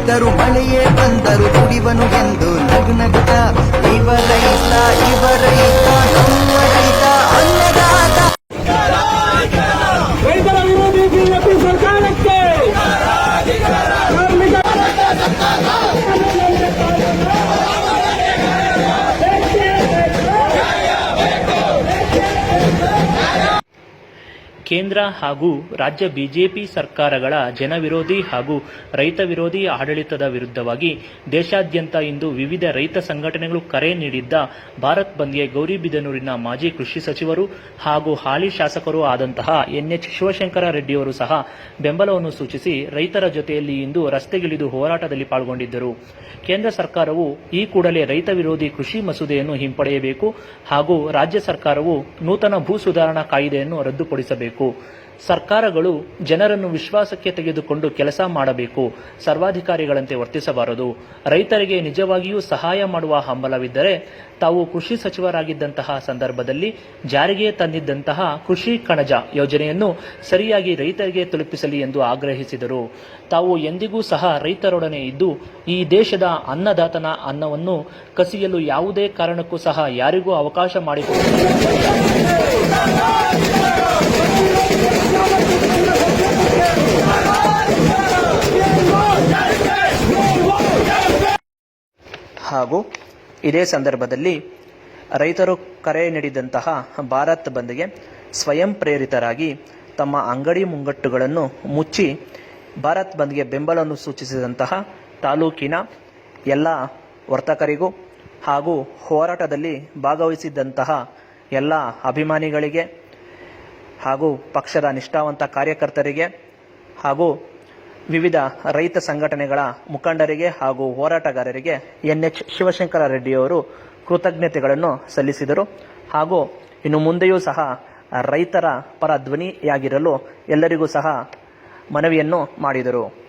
ಬಿದ್ದರು ಮಳೆಯೇ ಬಂದರು ಕುಡಿವನು ಎಂದು ನಗು ನಗುತ್ತ ಇವ ರೈತ ಇವ ರೈತ ನಮ್ಮ ಕೇಂದ್ರ ಹಾಗೂ ರಾಜ್ಯ ಬಿಜೆಪಿ ಸರ್ಕಾರಗಳ ಜನವಿರೋಧಿ ಹಾಗೂ ರೈತ ವಿರೋಧಿ ಆಡಳಿತದ ವಿರುದ್ಧವಾಗಿ ದೇಶಾದ್ಯಂತ ಇಂದು ವಿವಿಧ ರೈತ ಸಂಘಟನೆಗಳು ಕರೆ ನೀಡಿದ್ದ ಭಾರತ್ ಬಂದ್ಗೆ ಗೌರಿಬಿದನೂರಿನ ಮಾಜಿ ಕೃಷಿ ಸಚಿವರು ಹಾಗೂ ಹಾಲಿ ಶಾಸಕರು ಆದಂತಹ ಎನ್ಎಚ್ ಶಿವಶಂಕರ ರೆಡ್ಡಿಯವರು ಸಹ ಬೆಂಬಲವನ್ನು ಸೂಚಿಸಿ ರೈತರ ಜೊತೆಯಲ್ಲಿ ಇಂದು ರಸ್ತೆಗಿಳಿದು ಹೋರಾಟದಲ್ಲಿ ಪಾಲ್ಗೊಂಡಿದ್ದರು. ಕೇಂದ್ರ ಸರ್ಕಾರವು ಈ ಕೂಡಲೇ ರೈತ ವಿರೋಧಿ ಕೃಷಿ ಮಸೂದೆಯನ್ನು ಹಿಂಪಡೆಯಬೇಕು ಹಾಗೂ ರಾಜ್ಯ ಸರ್ಕಾರವು ನೂತನ ಭೂ ಸುಧಾರಣಾ ಕಾಯ್ದೆಯನ್ನು ರದ್ದುಪಡಿಸಬೇಕು. ಸರ್ಕಾರಗಳು ಜನರನ್ನು ವಿಶ್ವಾಸಕ್ಕೆ ತೆಗೆದುಕೊಂಡು ಕೆಲಸ ಮಾಡಬೇಕು. ಸರ್ವಾಧಿಕಾರಿಗಳಂತೆ ವರ್ತಿಸಬಾರದು. ರೈತರಿಗೆ ನಿಜವಾಗಿಯೂ ಸಹಾಯ ಮಾಡುವ ಹಂಬಲವಿದ್ದರೆ ತಾವು ಕೃಷಿ ಸಚಿವರಾಗಿದ್ದಂತಹ ಸಂದರ್ಭದಲ್ಲಿ ಜಾರಿಗೆ ತಂದಿದ್ದಂತಹ ಕೃಷಿ ಕಣಜ ಯೋಜನೆಯನ್ನು ಸರಿಯಾಗಿ ರೈತರಿಗೆ ತಲುಪಿಸಲಿ ಎಂದು ಆಗ್ರಹಿಸಿದರು. ತಾವು ಎಂದಿಗೂ ಸಹ ರೈತರೊಡನೆ ಇದ್ದು ಈ ದೇಶದ ಅನ್ನದಾತನ ಅನ್ನವನ್ನು ಕಸಿಯಲು ಯಾವುದೇ ಕಾರಣಕ್ಕೂ ಸಹ ಯಾರಿಗೂ ಅವಕಾಶ ಮಾಡಿಕೊಡುತ್ತಿಲ್ಲ ಹಾಗೂ ಇದೇ ಸಂದರ್ಭದಲ್ಲಿ ರೈತರು ಕರೆ ನೀಡಿದಂತಹ ಭಾರತ್ ಬಂದ್ಗೆ ಸ್ವಯಂ ಪ್ರೇರಿತರಾಗಿ ತಮ್ಮ ಅಂಗಡಿ ಮುಂಗಟ್ಟುಗಳನ್ನು ಮುಚ್ಚಿ ಭಾರತ್ ಬಂದ್ಗೆ ಬೆಂಬಲವನ್ನು ಸೂಚಿಸಿದಂತಹ ತಾಲೂಕಿನ ಎಲ್ಲ ವರ್ತಕರಿಗೂ ಹಾಗೂ ಹೋರಾಟದಲ್ಲಿ ಭಾಗವಹಿಸಿದ್ದಂತಹ ಎಲ್ಲ ಅಭಿಮಾನಿಗಳಿಗೆ ಹಾಗೂ ಪಕ್ಷದ ನಿಷ್ಠಾವಂತ ಕಾರ್ಯಕರ್ತರಿಗೆ ಹಾಗೂ ವಿವಿಧ ರೈತ ಸಂಘಟನೆಗಳ ಮುಖಂಡರಿಗೆ ಹಾಗೂ ಹೋರಾಟಗಾರರಿಗೆ ಎನ್ ಎಚ್ ಶಿವಶಂಕರ ರೆಡ್ಡಿಯವರು ಕೃತಜ್ಞತೆಗಳನ್ನು ಸಲ್ಲಿಸಿದರು. ಹಾಗೂ ಇನ್ನು ಮುಂದೆಯೂ ಸಹ ರೈತರ ಪರ ಧ್ವನಿಯಾಗಿರಲು ಎಲ್ಲರಿಗೂ ಸಹ ಮನವಿಯನ್ನು ಮಾಡಿದರು.